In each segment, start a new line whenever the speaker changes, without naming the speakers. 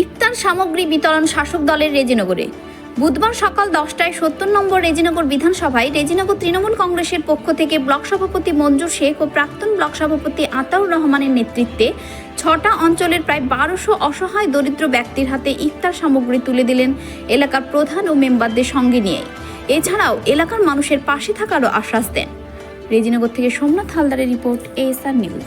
ইফতার সামগ্রী বিতরণ শাসক দলের রেজিনগরে। বুধবার সকাল দশটায় সত্তর নম্বর রেজিনগর বিধানসভায় রেজিনগর তৃণমূল কংগ্রেসের পক্ষ থেকে ব্লক সভাপতি মঞ্জুর শেখ ও প্রাক্তন ব্লক সভাপতি আতাউর রহমানের নেতৃত্বে ছটা অঞ্চলের প্রায় বারোশো অসহায় দরিদ্র ব্যক্তির হাতে ইফতার সামগ্রী তুলে দিলেন এলাকার প্রধান ও মেম্বারদের সঙ্গে নিয়ে। এছাড়াও এলাকার মানুষের পাশে থাকারও আশ্বাস দেন। রেজিনগর থেকে সোমনাথ হালদারের report ASR news.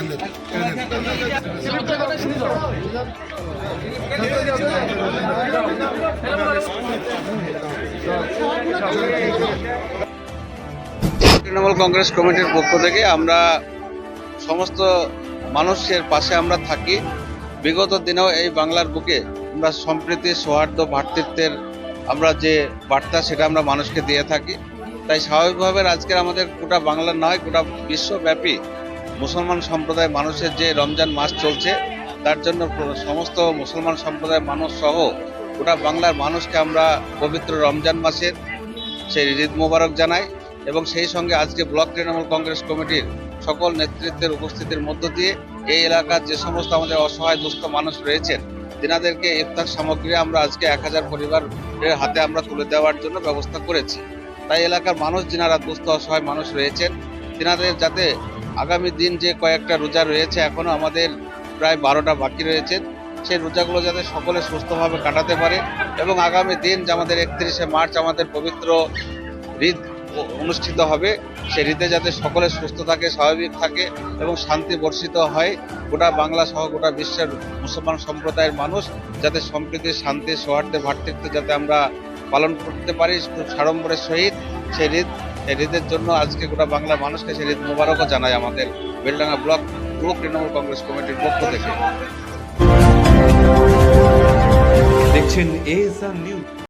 Trinamool Congress কমিটির পক্ষ থেকে আমরা সমস্ত মানুষের পাশে আমরা থাকি। বিগত দিনেও এই বাংলার বুকে আমরা সম্প্রীতি, সৌহার্দ্য ভ্রাতৃত্বের আমরা যে বার্তা, সেটা আমরা মানুষকে দিয়ে থাকি। তাই স্বাভাবিকভাবে আজকের আমাদের গোটা বাংলার নয়, গোটা বিশ্বব্যাপী মুসলমান সম্প্রদায়ের মানুষের যে রমজান মাস চলছে, তার জন্য সমস্ত মুসলমান সম্প্রদায়ের মানুষ সহ গোটা বাংলার মানুষকে আমরা পবিত্র রমজান মাসের সেই ঈদ মোবারক জানাই এবং সেই সঙ্গে আজকে ব্লক তৃণমূল কংগ্রেস কমিটির সকল নেতৃত্বের উপস্থিতির মধ্য দিয়ে এই এলাকার যে সমস্ত আমাদের অসহায় দুস্থ মানুষ রয়েছেন, তেনাদেরকে ইফতার সামগ্রী আমরা আজকে এক হাজার পরিবারের হাতে আমরা তুলে দেওয়ার জন্য ব্যবস্থা করেছি। তাই এলাকার মানুষ, যিনারা দুস্থ, অসহায় মানুষ রয়েছেন, তেনাদের যাতে আগামী দিন যে কয়েকটা রোজা রয়েছে এখনও আমাদের প্রায় বারোটা বাকি রয়েছে। সেই রোজাগুলো যাতে সকলে সুস্থভাবে কাটাতে পারে এবং আগামী দিন যে আমাদের একত্রিশে মার্চ আমাদের পবিত্র ঈদ অনুষ্ঠিত হবে, সেই ঈদে যাতে সকলে সুস্থ থাকে, স্বাভাবিক থাকে এবং শান্তি বর্ষিত হয়, গোটা বাংলা সহ গোটা বিশ্বের মুসলমান সম্প্রদায়ের মানুষ যাতে সম্প্রীতি, শান্তি সৌহার্দ্যে ভ্রাতৃত্ব যাতে আমরা পালন করতে পারি খুব সাড়ম্বরের সহিত সেই ঈদ সেই ঈদের জন্য আজকে গোটা বাংলার মানুষকে সেই ঈদ মোবারকও জানায় আমাদের বেলডাঙ্গা ব্লক ব্লক তৃণমূল কংগ্রেস কমিটির পক্ষ থেকে।
দেখছেন এএসআর নিউজ